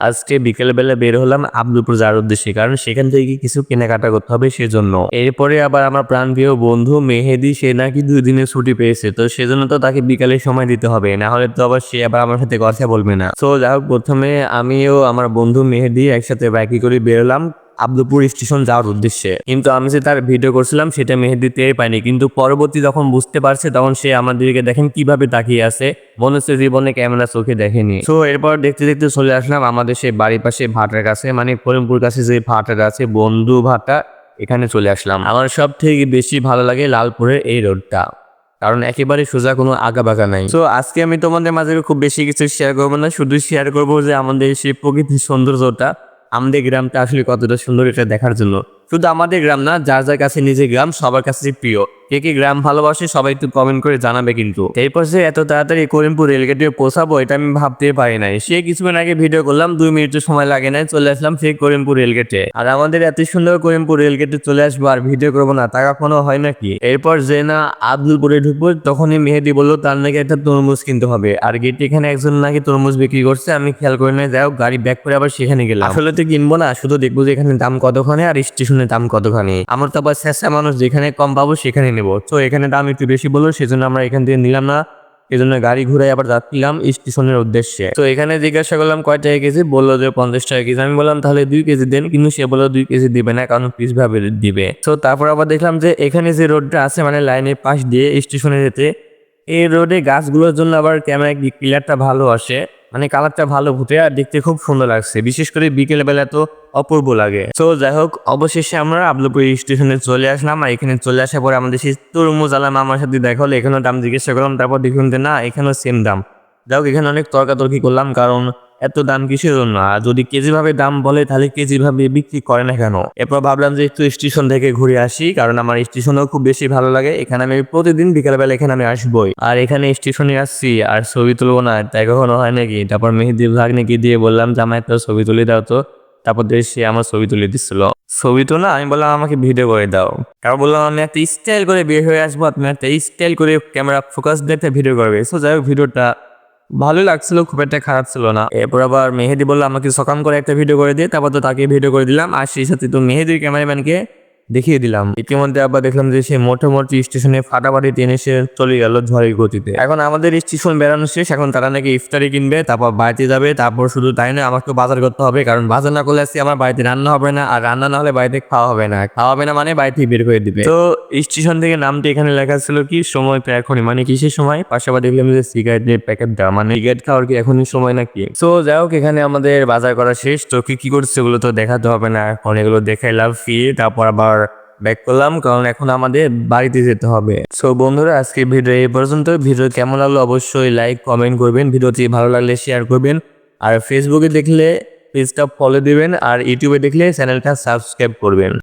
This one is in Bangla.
আজকে বিকেলবেলা বের হলাম আব্দুলপুর যাওয়ার উদ্দেশ্যে, কারণ সেখান থেকে কিছু কেনাকাটা করতে হবে সেজন্য। এরপরে আবার আমার প্রাণ প্রাণপ্রিয় বন্ধু মেহেদি, সে নাকি দুই দিনের ছুটি পেয়েছে, তো সেজন্য তো তাকে বিকালে সময় দিতে হবে, না হলে তো আবার সে আবার আমার সাথে কথা বলবে না। তো যাই হোক, প্রথমে আমিও আমার বন্ধু মেহেদি একসাথে বাইকে করে বেরোলাম। আব্দুপুর স্টেশন যাওয়ার উদ্দেশ্যে। কিন্তু আমি যে তার ভিডিও করছিলাম, সেটা মেহেদি টের পাইনি কিন্তু পরবর্তী যখন বুঝতে পারছে, তখন সে আমাদেরকে দেখেন কীভাবে তাকিয়ে আছে। মনে জীবনে ক্যামেরা চোখে দেখেনি। তো এরপর দেখতে দেখতে চলে আসলাম আমাদের সেই বাড়ির পাশে ভাটার কাছে। মানে করিমপুর কাছে যে ভাটাটা আছে, বন্ধু ভাটা, এখানে চলে আসলাম। আমার সব থেকে বেশি ভালো লাগে লালপুরের এই রোডটা। কারণ একেবারে সোজা কোনো আগা বাগা নাই। তো আজকে আমি তোমাদের মাঝে খুব বেশি কিছু শেয়ার করব না। শুধু শেয়ার করব যে আমাদের সেই প্রকৃতির সৌন্দর্যটা। আমাদের গ্রামটা আসলে কতটা সুন্দর এটা দেখার জন্য। শুধু আমাদের গ্রাম না, যার যার কাছে নিজের গ্রাম, সবার কাছে প্রিয়। কে কে গ্রাম ভালোবাসে সবাই একটু কমেন্ট করে জানাবে কিন্তু। এরপর যে এত তাড়াতাড়ি করিমপুর রেলগেটে পৌঁছাবো, এটা আমি ভাবতে পারি নাই। সে কিছুক্ষণ আগে ভিডিও করলাম, দুই মিনিটের সময় লাগে নাই, চলে আসলাম সেই করিমপুর রেলগেটে। আর আমাদের এত সুন্দর করিমপুর রেলগেটে চলে আসব আর ভিডিও করব না, তা কখনো হয় নাকি? এরপর যে না আব্দুলপুরে ঢুকবো, তখনই মেহেদি বলল, তার নাকি একটা তরমুজ কিনতে হবে। আর গেটে এখানে একজন নাকি তরমুজ বিক্রি করছে, আমি খেয়াল করে নাই। যাই গাড়ি ব্যাক করে আবার সেখানে গেলাম। আসলে তো কিনবো না, শুধু দেখব যে এখানে দাম কতখানি আর স্টেশনে দাম কতখানি? আমার তো আবার শেষা মানুষ, যেখানে কম পাবো সেখানে নেব। তো এখানে দাম একটু বেশি বলল, সেজন্য আমরা এখান থেকে নিলাম না। এই জন্য গাড়ি ঘুরে আবার যাচ্ছিলাম স্টেশনের উদ্দেশ্যে। তো এখানে জিজ্ঞাসা করলাম, কয় টাকা কেজি? বলল যে পঞ্চাশ টাকা কেজি। আমি বললাম, তাহলে দুই কেজি দেন। কিন্তু সে বলল, দুই কেজি দিবে না, কারণ পিস ভাবে দিবে। তো তারপর আবার দেখলাম যে এখানে যে রোডটা আছে মানে লাইনের পাশ দিয়ে স্টেশনে যেতে, এই রোডে গাছগুলোর জন্য আবার ক্যামেরা ক্লিয়ারটা ভালো আসে? মানে কালারটা ভালো ফুটে আর দেখতে খুব সুন্দর লাগছে। বিশেষ করে বিকেল বেলা তো অপূর্ব লাগে। তো যাই হোক, অবশেষে আমরা আবলপুর স্টেশনে চলে আসলাম আর এখানে চলে আসার পরে আমাদের সেই তরমুজ আলাম আমার সাথে দেখা হলো। এখানেও দাম জিজ্ঞাসা করলাম, তারপর দেখুন না, এখানেও সেম দাম। যাই হোক, এখানে অনেক তর্কাতর্কি করলাম কারণ এত দাম কিসের জন্য? আর যদি কেজি ভাবে দাম বলে, তাহলে কেজি ভাবে বিক্রি করে না কেন? এরপর ভাবলাম যে একটু স্টেশন থেকে ঘুরে আসি, কারণ আমার স্টেশনও খুব বেশি ভালো লাগে। এখানে আমি প্রতিদিন বিকালবেলা এখানে আমি আসবোই। আর এখানে স্টেশনে আসছি, আর ছবি তুলবো না। তাই কখনো হয় নাকি? তারপর মেহেদি ভাগ নাকি দিয়ে বললাম যে আমার একটা ছবি তুলে দাও তো। তারপর সে আমার ছবি তুলে দিচ্ছিল। ছবি তো না, আমি বললাম, আমাকে ভিডিও করে দাও। তারপর বললাম, আমি একটা স্টাইল করে বের হয়ে আসব। আপনি একটা স্টাইল করে ক্যামেরা ফোকাস দিয়ে একটা ভিডিও করবে। সো যাই হোক ভিডিওটা ভালো লাগছিল, খুব একটা খারাপ ছিল না। এরপর আবার মেহেদি বলল, আমাকে সকাম করে একটা ভিডিও করে দিয়ে তারপর তো তাকে ভিডিও করে দিলাম। আর সেই সাথে তো মেহেদির ক্যামেরাম্যানকে দেখিয়ে দিলাম। ইতিমধ্যে আবার দেখলাম যে সে মোটামুটি স্টেশনে ফাটাফাটি ট্রেনে সে চলে গেল ঝড়ের গতিতে। এখন আমাদের স্টেশন বেড়ানো শেষ। এখন তারা নাকি ইফতারি কিনবে, তারপর বাড়িতে যাবে, তারপর শুধু তাই না আমাকে বাজার করতে হবে। কারণ বাজার না করলে আজকে আমার বাড়িতে রান্না হবে না, আর রান্না না হলে বাড়িতে খাওয়া হবে না। খাওয়া হবে না মানে বাড়িতে বের করে দিবে। তো স্টেশন থেকে নামটি এখানে লেখা ছিল কি, সময় তো এখনই মানে কিসের সময়? পাশাপাশি দেখলাম যে সিগারেটের প্যাকেট দেওয়া মানে সিগারেট খাওয়ার কি এখনই সময় নাকি? তো যাই হোক, এখানে আমাদের বাজার করা শেষ। তো কি কি করছে এগুলো তো দেখাতে হবে না। এখন এগুলো দেখাইলাম ফি তারপর আবার ব্যাক করলাম, কারণ এখন আমাদের বাড়িতে যেতে হবে। সো বন্ধুরা আজকে ভিডিও এই পর্যন্ত ভিডিও কেমন লাগল অবশ্যই লাইক কমেন্ট করবেন। ভিডিওটি ভালো লাগলে শেয়ার করবেন। আর ফেসবুকে দেখলে পেজটা ফলো দিবেন। আর ইউটিউবে দেখলে চ্যানেলটা সাবস্ক্রাইব করবেন।